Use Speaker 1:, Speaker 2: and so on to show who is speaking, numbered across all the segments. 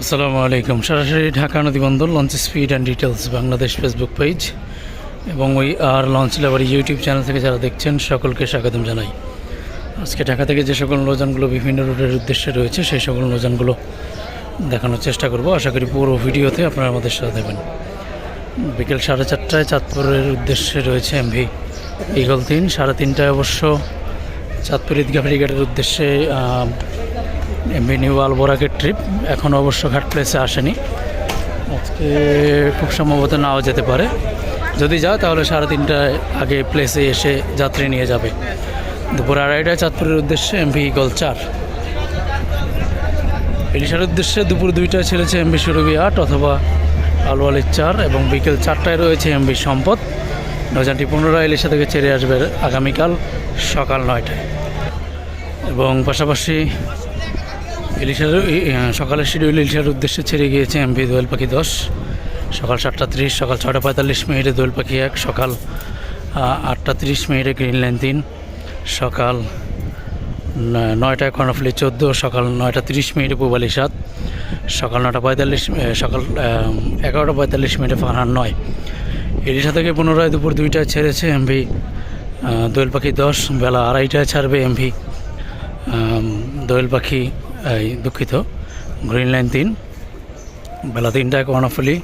Speaker 1: আসসালামু আলাইকুম। সরাসরি Dhaka নদীবন্দর launch speed and details Bangladesh Facebook page এবং ওই আর লঞ্চ লেবার ইউটিউব চ্যানেল থেকে যারা দেখছেন, সকলকে স্বাগতম জানাই। আজকে ঢাকা থেকে যে সকল নৌযানগুলো বিভিন্ন রুটের উদ্দেশ্যে রয়েছে, সেই সকল নৌযানগুলো দেখানোর চেষ্টা করব। আশা করি পুরো ভিডিওতে আপনারা আমাদের সাথে দেবেন বিকেল সাড়ে চারটায় চাঁদপুরের উদ্দেশ্যে রয়েছে এমভি ইগল তিন। সাড়ে তিনটায় অবশ্য চাঁদপুর ঈদগাহ ফেরিঘাটের উদ্দেশ্যে নিউ আলবোরাকের ট্রিপ এখনও অবশ্য ঘাট প্লেসে আসেনি। আজকে খুব সম্ভবত নাও যেতে পারে। যদি যাও তাহলে সাড়ে তিনটায় আগে প্লেসে এসে যাত্রী নিয়ে যাবে। দুপুর আড়াইটায় চাঁদপুরের উদ্দেশ্যে এমভি ইগল চার। ইলিশার উদ্দেশ্যে দুপুর দুইটায় ছেড়েছে এমবি সুরভি আট অথবা আলওয়ালির চার এবং বিকেল চারটায় রয়েছে এমবি সম্পদ। নৌযানটি পুনরায় এলিশা থেকে ছেড়ে আসবে আগামীকাল সকাল নয়টায়। এবং পাশাপাশি ইলিশার সকালের শিডিউল ইলিশার উদ্দেশ্যে ছেড়ে গিয়েছে এমভি দোয়েল পাখি দশ। সকাল সাতটা ত্রিশ, সকাল ছটা পঁয়তাল্লিশ মিনিটে দোয়েল পাখি এক, সকাল আটটা তিরিশ মিনিটে গ্রিন লাইন তিন, সকাল নয়টায় কর্ণফুলি চোদ্দ, সকাল নয়টা তিরিশ মিনিটে পূবালি সাত, সকাল নটা পঁয়তাল্লিশ সকাল এগারোটা পঁয়তাল্লিশ মিনিটে ফারহান নয়। ইলিশা থেকে পুনরায় দুপুর দুইটায় ছেড়েছে এমভি দোয়েল পাখি দশ, বেলা আড়াইটায় ছাড়বে এমভি দোয়েল পাখি এই দুঃখিত। গ্রিন লাইন তিন, বেলা তিনটায় কর্ণফুলি,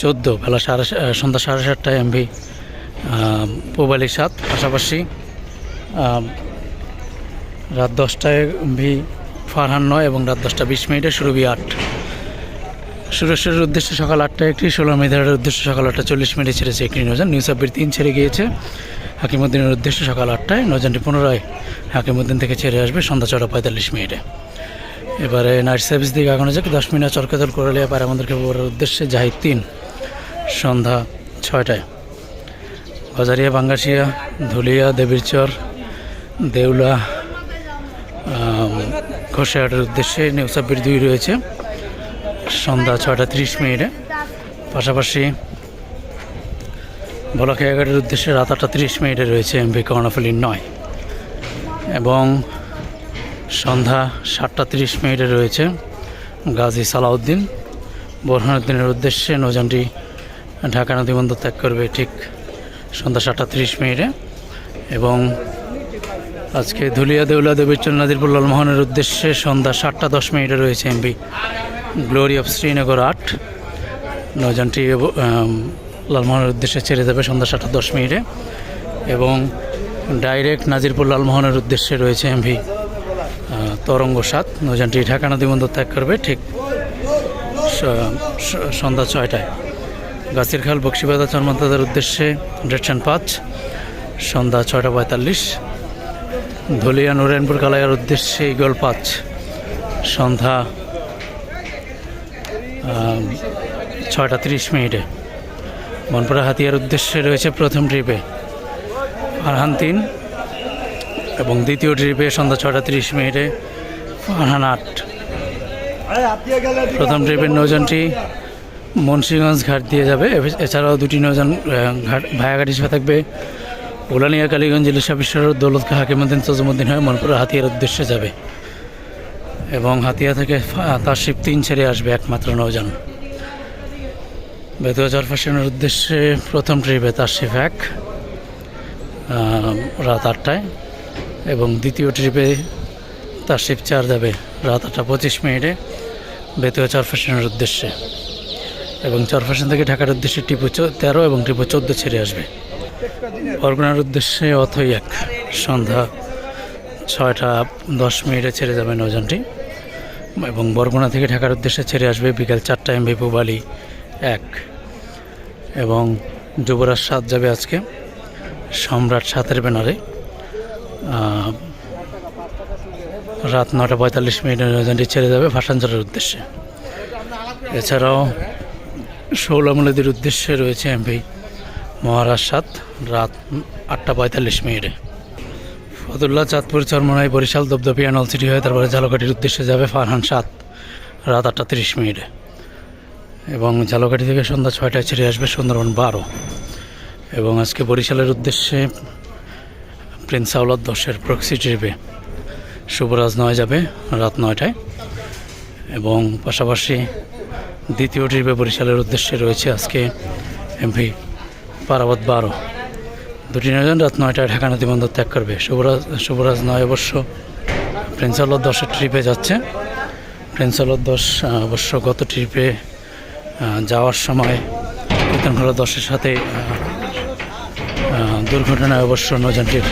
Speaker 1: চোদ্দ, বেলা সাড়ে সন্ধ্যা সাড়ে সাতটায় এমভি পূবালি সাত, পাশাপাশি রাত দশটায় ভি ফারহান নয় এবং রাত দশটা বিশ মিনিটে শুরু সুরভি আট। সুরেশ্বরের উদ্দেশ্যে সকাল আটটায় একটি, ষোলো মেধারের উদ্দেশ্যে সকাল আটটা চল্লিশ মিনিটে ছেড়েছে একটি নৌযান। নিউ সাব্বির তিন ছেড়ে গিয়েছে। হাকিমুদ্দিনের উদ্দেশ্যে সকাল আটটায় নৌযানটি পুনরায় হাকিমুদ্দিন থেকে ছেড়ে আসবে সন্ধ্যা ছটা পঁয়তাল্লিশ মিনিটে। এবারে নাইট সার্ভিস দিকে আগানো যাক। দশ মিনিট চরকাদল করলিয়া পারে আমাদেরকে বলার উদ্দেশ্যে যাই তিন, সন্ধ্যা ছয়টায়। বাজারিয়া বাঙ্গাসিয়া ধুলিয়া, দেবীরচর, দেউলা ঘোষাহাটের উদ্দেশ্যে নিউ সাব্বির দুই রয়েছে। সন্ধ্যা ছয়টা তিরিশ মিনিটে। পাশাপাশি বলাখিয়াঘাটের উদ্দেশ্যে রাত আটটা তিরিশ মিনিটে রয়েছে এমভি কর্ণফুলির নয়। এবং সন্ধ্যা সাতটা তিরিশ মিনিটে রয়েছে। গাজী সালাউদ্দিন, বোরহানুদ্দিনের উদ্দেশ্যে নৌযানটি ঢাকা নদীবন্দর ত্যাগ করবে ঠিক সন্ধ্যা সাতটা তিরিশ মিনিটে। এবং আজকে ধুলিয়া দেউলা দেবীচন্দ নাদিরপুর লালমোহনের উদ্দেশ্যে সন্ধ্যা সাতটা দশ মিনিটে রয়েছে এমবি গ্লোরি অফ শ্রীনগর আট। নৌযানটি লালমোহনের উদ্দেশ্যে ছেড়ে দেবে সন্ধ্যা সাতটা দশ মিনিটে। এবং ডাইরেক্ট নাজিরপুর লালমোহনের উদ্দেশ্যে রয়েছে এমভি তরঙ্গ সাত। নৌযানটি ঢাকা নদীবন্দর ত্যাগ করবে ঠিক সন্ধ্যা ছয়টায়। গাছের খাল বক্সিবাদা চরমান্তাদের উদ্দেশ্যে ডেটশন পাঁচ, সন্ধ্যা ছয়টা পঁয়তাল্লিশ। ধুলিয়া, নারায়ণপুর, কালাইয়ার উদ্দেশ্যে ইগল পাঁচ, সন্ধ্যা ছয়টা তিরিশ মিনিটে। মনপুরা হাতিয়ার উদ্দেশ্যে রয়েছে প্রথম ট্রিপে। আরহান তিন এবং দ্বিতীয় ট্রিপে সন্ধ্যা ছটা তিরিশ মিনিটে ফারহান আট প্রথম ট্রিপের নৌযানটি মুন্সিগঞ্জ ঘাট দিয়ে যাবে। এছাড়াও দুটি নৌযান ঘাট, ভায়াঘাট হিসেবে থাকবে। উলানিয়া, কালীগঞ্জ ইলিশা বিশ্ব দৌলত হাকিমুদ্দিন তজুমুদ্দিন হয়ে মনপুরা হাতিয়ার উদ্দেশ্যে যাবে। এবং হাতিয়া থেকে তার শিপ তিন ছেড়ে আসবে একমাত্র নৌযান। বেতুয়া চরফাশনের উদ্দেশ্যে প্রথম ট্রিপে তার শিপ এক রাত আটটায়। এবং দ্বিতীয় ট্রিপে তার শিপ চার যাবে রাত আটটা পঁচিশ মিনিটে বেতুয়া চরফাশনের উদ্দেশ্যে। এবং চরফাশন থেকে ঢাকার উদ্দেশ্যে টিপু তেরো এবং টিপু চোদ্দ ছেড়ে আসবে। বরগুনার উদ্দেশ্যে অথই এক। সন্ধ্যা ছয়টা দশ মিনিটে ছেড়ে যাবে নৌযানটি। এবং বরগুনা থেকে ঢাকার উদ্দেশ্যে ছেড়ে আসবে বিকেল চারটা এমভি পুবালি এক। এবং যুবরাজ সাত যাবে আজকে। সম্রাট সাতের ব্যানারে। রাত নটা পঁয়তাল্লিশ মিনিটে নৌযানটি ছেড়ে যাবে ভাসানচরের উদ্দেশ্যে। এছাড়াও ষোলামুলদের উদ্দেশ্যে রয়েছে এমভি মহারাজ সাত, রাত আটটা পঁয়তাল্লিশ মিনিটে। ফতুল্লা চাঁদপুর চরমনাই বরিশাল দপদপিয়া নলসিটি হয়ে তারপরে ঝালকাঠির উদ্দেশ্যে যাবে ফারহান সাত, রাত আটটা তিরিশ মিনিটে। এবং ঝালকাঠি থেকে সন্ধ্যা ছয়টায় ছেড়ে আসবে সুন্দরবন বারো। এবং আজকে বরিশালের উদ্দেশ্যে প্রিন্স আউলাদ দশের প্রক্সি ট্রিপে শুভরাজ নয় যাবে রাত নয়টায়। এবং পাশাপাশি দ্বিতীয় ট্রিপে বরিশালের উদ্দেশ্যে রয়েছে আজকে এমভি পারাবত বারো। দুটি নৌযান রাত নয়টায় ঢাকা নদী বন্দর ত্যাগ করবে। শুভরাজ শুভরাজ নয় অবশ্য প্রিন্স আলোর দশের ট্রিপে যাচ্ছে। প্রিন্স আলোর দশ অবশ্য গত ট্রিপে যাওয়ার সময় কীর্তনখোলা দশের সাথে দুর্ঘটনায় অবশ্য নৌযানটির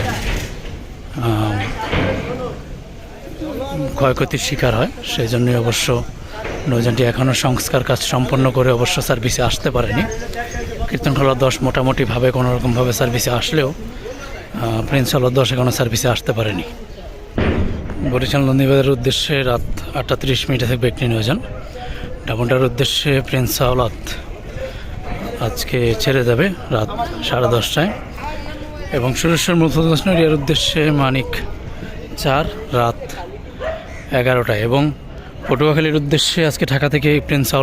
Speaker 1: ক্ষয়ক্ষতির শিকার হয় সেই জন্যই অবশ্য নৌযানটি এখনও সংস্কার কাজ সম্পন্ন করে অবশ্য সার্ভিসে আসতে পারেনি। কীর্তনখোলা দশ মোটামুটিভাবে কোনো রকমভাবে সার্ভিসে আসলেও আহ, প্রিন্স আলোর দশ এখনও সার্ভিসে আসতে পারেনি। বরিশাল নন্দীবাজারের উদ্দেশ্যে রাত আটটা তিরিশ মিনিটে থাকবে একটি নৌযান। ডাবনটার উদ্দেশ্যে প্রিন্স আওলাদ আজকে ছেড়ে যাবে রাত সাড়ে দশটায়। এবং সুরেশ্বর মুফুদ্দাস নড়িয়ার উদ্দেশ্যে মানিক চার রাত এগারোটায়। এবং পটুয়াখালীর উদ্দেশ্যে আজকে ঢাকা থেকে প্রিন্স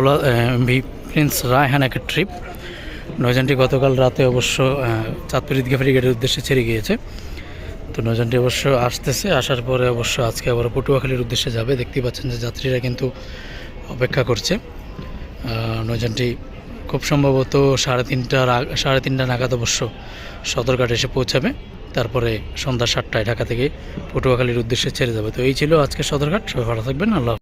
Speaker 1: ভি- প্রিন্স রায়হান একটা ট্রিপ। নৌযানটি গতকাল রাতে অবশ্য চাঁদপুর ঈদগাহ ফেরিঘাটের উদ্দেশ্যে ছেড়ে গিয়েছে। তো নৌযানটি অবশ্য আসতেছে আসার পরে অবশ্য আজকে আবার পটুয়াখালীর উদ্দেশ্যে যাবে। দেখতেই পাচ্ছেন যে যাত্রীরা কিন্তু অপেক্ষা করছে। আহ, নৌযানটি খুব সম্ভবত সাড়ে তিনটার সাড়ে তিনটা নাগাদ অবশ্য সদরঘাট এসে পৌঁছাবে। তারপরে সন্ধ্যা সাতটায় ঢাকা থেকে পটুয়াখালীর উদ্দেশ্যে ছেড়ে যাবে। তো এই ছিল আজকে সদরঘাট। সবাই ভালো থাকবেন। আল্লাহ।